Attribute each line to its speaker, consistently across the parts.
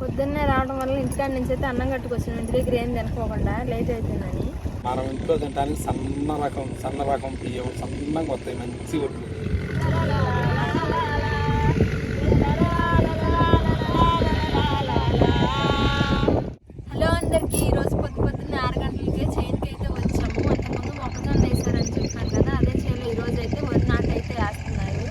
Speaker 1: పొద్దున్నే రావడం వల్ల ఇంటికాడ నుంచి అయితే అన్నం కట్టుకొచ్చాను. ఇంటి దగ్గర ఏం తినకోకుండా లేట్ అవుతుందని
Speaker 2: మనం ఇంట్లో తినడానికి సన్న రకం సన్న రకం బియ్యం సన్నగా వస్తాయి మంచి ఒడ్లు.
Speaker 1: హలో అందరికి ఈ రోజు పొద్దు పొద్దున్నే ఆరు గంటలకే చైన్కి అయితే వచ్చాము. అంతకుముందు మొక్కజొన్న వేసారని చెప్పాను కదా అదే చేలో ఈ రోజు అయితే వరి నాటు అయితే వేస్తున్నారు.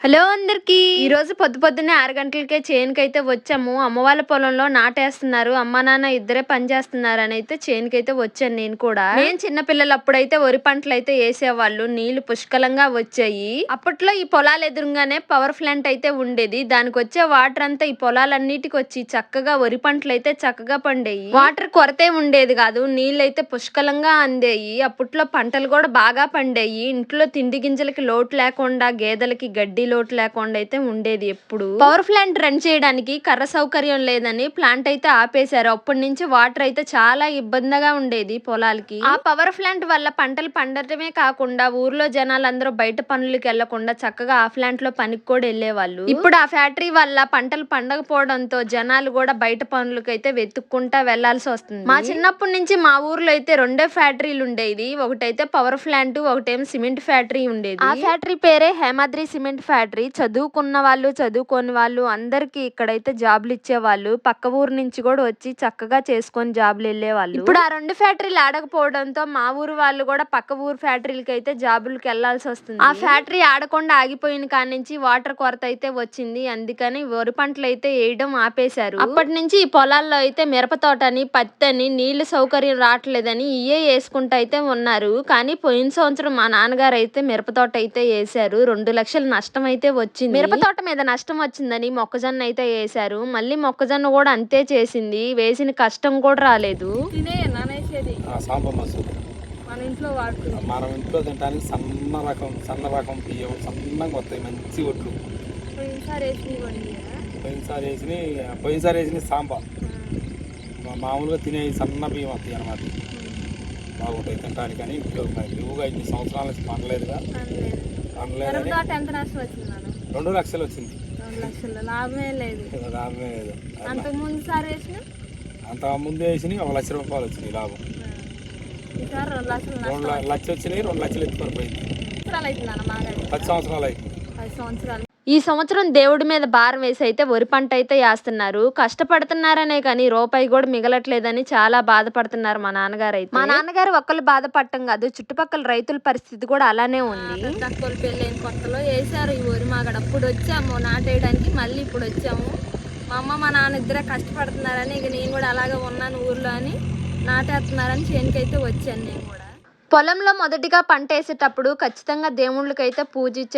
Speaker 1: హలో అందరికి. ఈ రోజు పొద్దు పొద్దున్నే ఆరు గంటలకే చేనుకి అయితే వచ్చాము. అమ్మ వాళ్ళ పొలంలో నాటేస్తున్నారు. అమ్మ నాన్న ఇద్దరే పని చేస్తున్నారు అని అయితే చేనుకి అయితే వచ్చాను నేను కూడా. నేను చిన్నపిల్లలు అప్పుడైతే వరి పంటలు అయితే వేసేవాళ్ళు. నీళ్ళు పుష్కలంగా వచ్చాయి. అప్పట్లో ఈ పొలాలు ఎదురుగానే పవర్ ప్లాంట్ అయితే ఉండేది. దానికి వచ్చే వాటర్ అంతా ఈ పొలాలన్నిటికి వచ్చి చక్కగా వరి పంటలు అయితే చక్కగా పండేవి వాటర్ కొరతే ఉండేది కాదు. నీళ్ళు అయితే పుష్కలంగా అందేయి. అప్పట్లో పంటలు కూడా బాగా పండేయి. ఇంట్లో తిండి గింజలకి లోటు లేకుండా గేదెలకి గడ్డి లోటు లేకుండా అయితే ఉండేది ఎప్పుడు. పవర్ ప్లాంట్ రన్ చేయడానికి కర్ర సౌకర్యం లేదని ప్లాంట్ అయితే ఆపేశారు. అప్పటి నుంచి వాటర్ అయితే చాలా ఇబ్బందిగా ఉండేది పొలాలకి. ఆ పవర్ ప్లాంట్ వల్ల పంటలు పండటమే కాకుండా ఊర్లో జనాలందరూ బయట పనులకి వెళ్ళకుండా చక్కగా ఆ ప్లాంట్లో పనికి కూడా వెళ్ళేవాళ్ళు. ఇప్పుడు ఆ ఫ్యాక్టరీ వల్ల పంటలు పండకపోవడంతో జనాలు కూడా బయట పనులకి అయితే వెతుక్కుంటా వెళ్ళాల్సి వస్తుంది. మా చిన్నప్పటి నుంచి మా ఊర్లో అయితే రెండే ఫ్యాక్టరీలు ఉండేది. ఒకటైతే పవర్ ప్లాంట్ ఒకటేమో సిమెంట్ ఫ్యాక్టరీ ఉండేది. ఆ ఫ్యాక్టరీ పేరే హేమాద్రి సిమెంట్ ఫ్యాక్టరీ. చదువుకున్న వాళ్ళు చదువుకోని వాళ్ళు అందరికి ఇక్కడైతే జాబులు ఇచ్చేవాళ్ళు. పక్క ఊరు నుంచి కూడా వచ్చి చక్కగా చేసుకొని జాబులు వెళ్ళేవాళ్ళు. ఇప్పుడు ఆ రెండు ఫ్యాక్టరీలు ఆడకపోవడంతో మా ఊరు వాళ్ళు కూడా పక్క ఊరు ఫ్యాక్టరీలకి అయితే జాబులకి వెళ్ళాల్సి వస్తుంది. ఆ ఫ్యాక్టరీ ఆడకుండా ఆగిపోయిన కాడి నుంచి వాటర్ కొరత అయితే వచ్చింది. అందుకని వరి పంటలు అయితే వేయడం ఆపేశారు. అప్పటి నుంచి ఈ పొలాల్లో అయితే మిరప తోటని పత్తి అని నీళ్ళు సౌకర్యం రావట్లేదని ఇయే వేసుకుంటూ అయితే ఉన్నారు. కానీ పోయిన సంవత్సరం మా నాన్నగారు అయితే మిరప తోట అయితే వేశారు. రెండు లక్షల నష్టం అయితే వచ్చింది మిరప తోట మీద నష్టం వచ్చిందని మొక్కజొన్న అయితే వేశారు. మళ్ళీ మొక్కజొన్న కూడా అంతే చేసింది. వేసిన కష్టం కూడా రాలేదు.
Speaker 3: మన ఇంట్లో
Speaker 2: మనం ఇంట్లో తినడానికి సన్న రకం సన్న రకం బియ్యం సన్నగా వస్తాయి. మంచి ఒడ్లు. పోయినసారి వేసిన పోయినసారి వేసిన సాంబ. మా- మామూలుగా తినే సన్న బియ్యం వస్తాయి అనమాట బాగుంటాయి తినడానికి కానీ ఉపయోగపడాయి ఇవ్వగా ఇన్ని సంవత్సరాల నుంచి పండలేదుగా. పండలేదని రెండు లక్షలు వచ్చింది.
Speaker 3: రెండు లక్షలు. లాభమే లేదు.
Speaker 2: లాభమే లేదు.
Speaker 3: అంతకు ముందు సారి వేసిన?
Speaker 2: అంత ముందు వేసినాయి ఒక లక్ష రూపాయలు వచ్చినాయి లాభం.
Speaker 3: ఈసారి రెండు లక్షలు
Speaker 2: రెండు
Speaker 3: నష్టం
Speaker 2: వచ్చినాయి రెండు లక్షలు ఎత్తుకొని పోయింది.
Speaker 3: సంవత్సరాలు
Speaker 2: పది సంవత్సరాలు అయింది
Speaker 3: పది సంవత్సరాలు.
Speaker 1: ఈ సంవత్సరం దేవుడి మీద భారం వేసి అయితే వరి పంట అయితే వేస్తున్నారు. కష్టపడుతున్నారనే కానీ రూపాయి కూడా మిగలట్లేదని చాలా బాధపడుతున్నారు మా నాన్నగారు అయితే. మా నాన్నగారు ఒక్కళ్ళు బాధపడటం కాదు చుట్టుపక్కల రైతుల పరిస్థితి కూడా అలానే ఉంది.
Speaker 3: తక్కువ పెళ్ళైన కొత్తలో వేసారు ఈ వరి మాగడ. అప్పుడు వచ్చాము నాటేయడానికి మళ్ళీ ఇప్పుడు వచ్చాము. మా అమ్మ మా నాన్న ఇద్దరే కష్టపడుతున్నారని ఇక నేను కూడా అలాగే ఉన్నాను ఊర్లో అని నాటేస్తున్నారని చేనుకైతే వచ్చాను నేను కూడా.
Speaker 1: పొలంలో మొదటిగా పంట వేసేటప్పుడు ఖచ్చితంగా దేవుళ్ళకైతే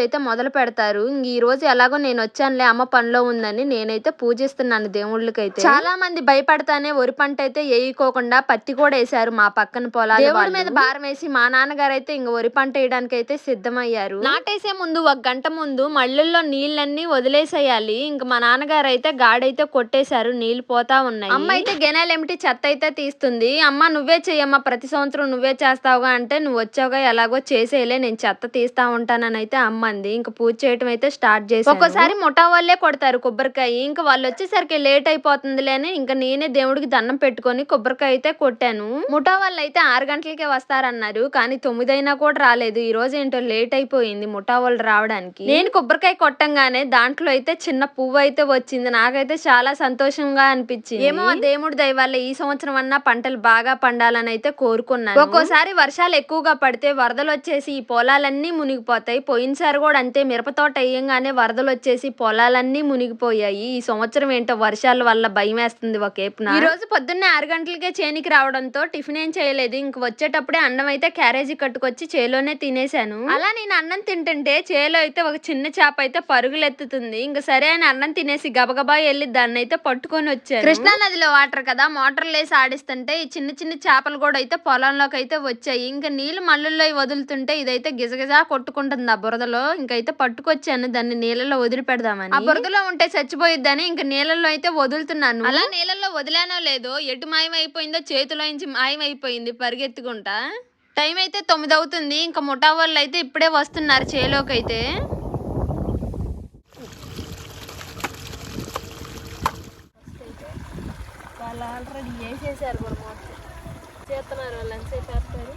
Speaker 1: అయితే మొదలు పెడతారు. ఇంక ఈ రోజు ఎలాగో నేను వచ్చానులే అమ్మ పనిలో ఉందని నేనైతే పూజిస్తున్నాను దేవుళ్ళకైతే. చాలా మంది భయపడతానే వరి పంట అయితే వేయకోకుండా పత్తి కూడా వేశారు మా పక్కన పొలాలు దేవుడి మీద భారం వేసి మా నాన్నగారు అయితే ఇంక వరి పంట వేయడానికి అయితే సిద్ధమయ్యారు. నాటేసే ముందు ఒక గంట ముందు మళ్ళల్లో నీళ్ళన్నీ వదిలేసేయాలి. ఇంక మా నాన్నగారు అయితే గాడైతే కొట్టేశారు నీళ్ళు పోతా ఉన్నాయి. అమ్మ అయితే గెనాలేమిటి చెత్త అయితే తీస్తుంది. అమ్మ నువ్వే చెయ్యమ్మా ప్రతి సంవత్సరం నువ్వే చేస్తావుగా అంటే నువ్వు వచ్చావుగా ఎలాగో చేసేయలే నేను చెత్త తీస్తా ఉంటానని అయితే అమ్మ అంది ఇంకా పూజ చేయటం అయితే స్టార్ట్ చేసి ఒక్కోసారి ముఠా వాళ్ళే కొడతారు కొబ్బరికాయ. ఇంకా వాళ్ళు వచ్చేసరికి లేట్ అయిపోతుందిలే అని ఇంకా నేనే దేవుడికి దండం పెట్టుకొని కొబ్బరికాయ అయితే కొట్టాను. ముఠా వాళ్ళు అయితే ఆరు గంటలకే వస్తారన్నారు కానీ తొమ్మిది అయినా కూడా రాలేదు. ఈ రోజు ఏంటో లేట్ అయిపోయింది ముఠా వాళ్ళు రావడానికి. నేను కొబ్బరికాయ కొట్టంగానే దాంట్లో అయితే చిన్న పువ్వు అయితే వచ్చింది. నాకైతే చాలా సంతోషంగా అనిపించింది. ఏమో దేవుడి దయ వల్ల ఈ సంవత్సరం అన్నా పంటలు బాగా పండాలని అయితే కోరుకున్నాను. ఒక్కోసారి వర్షాలు ఎక్కువగా పడితే వరదలు వచ్చేసి ఈ పొలాలన్నీ మునిగిపోతాయి. పోయినసారి కూడా అంతే మిరప తోట వేయంగానే వరదలు వచ్చేసి పొలాలన్నీ మునిగిపోయాయి. ఈ సంవత్సరం ఏంటో వర్షాల వల్ల భయం వేస్తుంది ఒకేపున ఈ రోజు పొద్దున్నే ఆరు గంటలకే చేనికి రావడంతో టిఫిన్ ఏం చేయలేదు. ఇంక వచ్చేటప్పుడే అన్నం అయితే క్యారేజీ కట్టుకొచ్చి చేలోనే తినేశాను. అలా నేను అన్నం తింటుంటే చేలో అయితే ఒక చిన్న చేప అయితే పరుగులు ఎత్తుతుంది. ఇంక సరే అని అన్నం తినేసి గబగబా వెళ్ళి దాన్ని అయితే పట్టుకొని వచ్చాను. కృష్ణా నదిలో వాటర్ కదా మోటార్ లేసి ఆడిస్తుంటే ఈ చిన్న చిన్న చేపలు కూడా అయితే పొలంలోకి అయితే వచ్చాయి. ఇంకా నీళ్ళు మళ్ళల్లో వదులుతుంటే ఇదైతే గిజగిజా కొట్టుకుంటుంది ఆ బురదలో. ఇంకైతే పట్టుకొచ్చాను దాన్ని నీళ్ళలో వదిలిపెడదామని. ఆ బురదలో ఉంటే చచ్చిపోయిద్దని ఇంకా నీళ్ళల్లో అయితే వదులుతున్నాను. అలా నీళ్ళల్లో వదిలానో లేదో ఎటు మాయమైపోయిందో చేతిలో నుంచి మాయమైపోయింది పరిగెత్తుకుంటా. టైం అయితే తొమ్మిది అవుతుంది ఇంకా ముఠా వాళ్ళు అయితే ఇప్పుడే వస్తున్నారు చేలోకి అయితే
Speaker 3: వాళ్ళు ఆల్రెడీ కూడా మొత్తం చేస్తున్నారు వాళ్ళు ఎంతసేపు వేస్తారు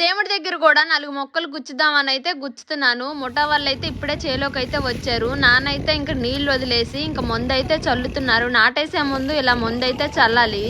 Speaker 1: దేవుడి దగ్గర కూడా నాలుగు మొక్కలు గుచ్చుదామని అయితే గుచ్చుతున్నాను. ముఠా వాళ్ళు అయితే ఇప్పుడే చేలోకి అయితే వచ్చారు. నానైతే ఇంకా నీళ్ళు వదిలేసి ఇంకా ముందైతే చల్లుతున్నారు. నాటేసే ముందు ఇలా ముందైతే చల్లాలి.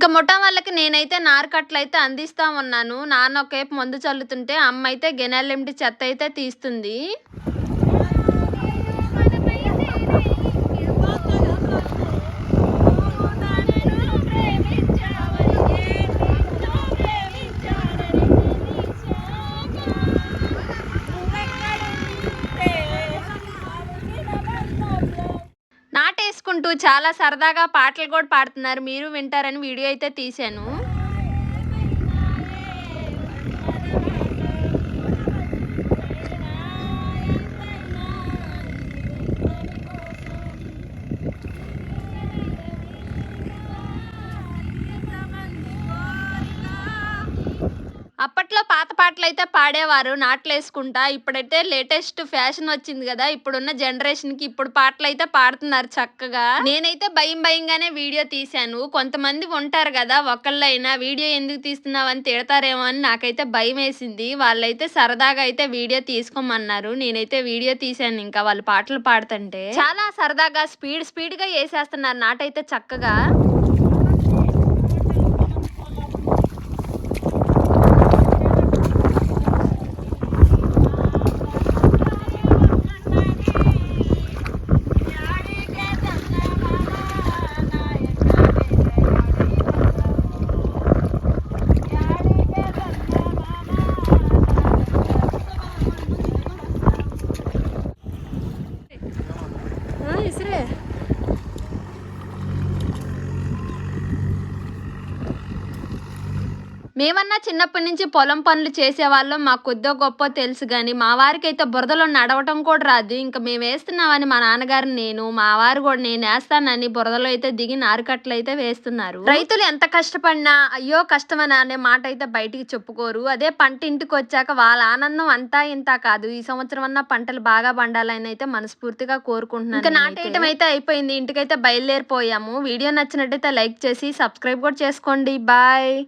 Speaker 1: ఇంకా ముఠా వాళ్ళకి నేనైతే నారకట్లు అయితే అందిస్తా ఉన్నాను నాన్న ఒకవైపు మందు చల్లుతుంటే అమ్మ అయితే గెనాలెంటి చెత్త అయితే తీస్తుంది. చాలా సరదాగా పాటలు కూడా పాడుతున్నారు. మీరు వింటారని వీడియో అయితే తీశాను. అప్పట్లో పాత పాటలు అయితే పాడేవారు నాట్లు వేసుకుంటా ఇప్పుడైతే లేటెస్ట్ ఫ్యాషన్ వచ్చింది కదా ఇప్పుడున్న జనరేషన్కి ఇప్పుడు పాటలు అయితే పాడుతున్నారు చక్కగా. నేనైతే భయం భయంగానే వీడియో తీశాను. కొంతమంది ఉంటారు కదా ఒకళ్ళైనా వీడియో ఎందుకు తీస్తున్నావు అని తిడతారేమో అని నాకైతే భయం వేసింది. వాళ్ళైతే సరదాగా అయితే వీడియో తీసుకోమన్నారు. నేనైతే వీడియో తీశాను ఇంకా వాళ్ళు పాటలు పాడుతుంటే. చాలా సరదాగా స్పీడ్ స్పీడ్గా వేసేస్తున్నారు నాటైతే చక్కగా. మేమన్నా చిన్నప్పటి నుంచి పొలం పనులు చేసేవాళ్ళం మాకు కొద్దో గొప్ప తెలుసు కానీ మా వారికి అయితే బురదలో నడవటం కూడా రాదు. ఇంకా మేము వేస్తున్నామని మా నాన్నగారు నేను మా వారు కూడా నేను వేస్తానని బురదలో అయితే దిగి నారుకట్లు అయితే వేస్తున్నారు. రైతులు ఎంత కష్టపడినా అయ్యో కష్టమని అనే మాట అయితే బయటికి చెప్పుకోరు. అదే పంట ఇంటికి వచ్చాక వాళ్ళ ఆనందం అంతా ఇంత కాదు. ఈ సంవత్సరం అన్న పంటలు బాగా పండాలని అయితే మనస్ఫూర్తిగా కోరుకుంటున్నాను ఇంకా నాటేయటం అయితే అయిపోయింది. ఇంటికైతే బయలుదేరిపోయాము. వీడియో నచ్చినట్టయితే లైక్ చేసి సబ్స్క్రైబ్ కూడా చేసుకోండి. బాయ్.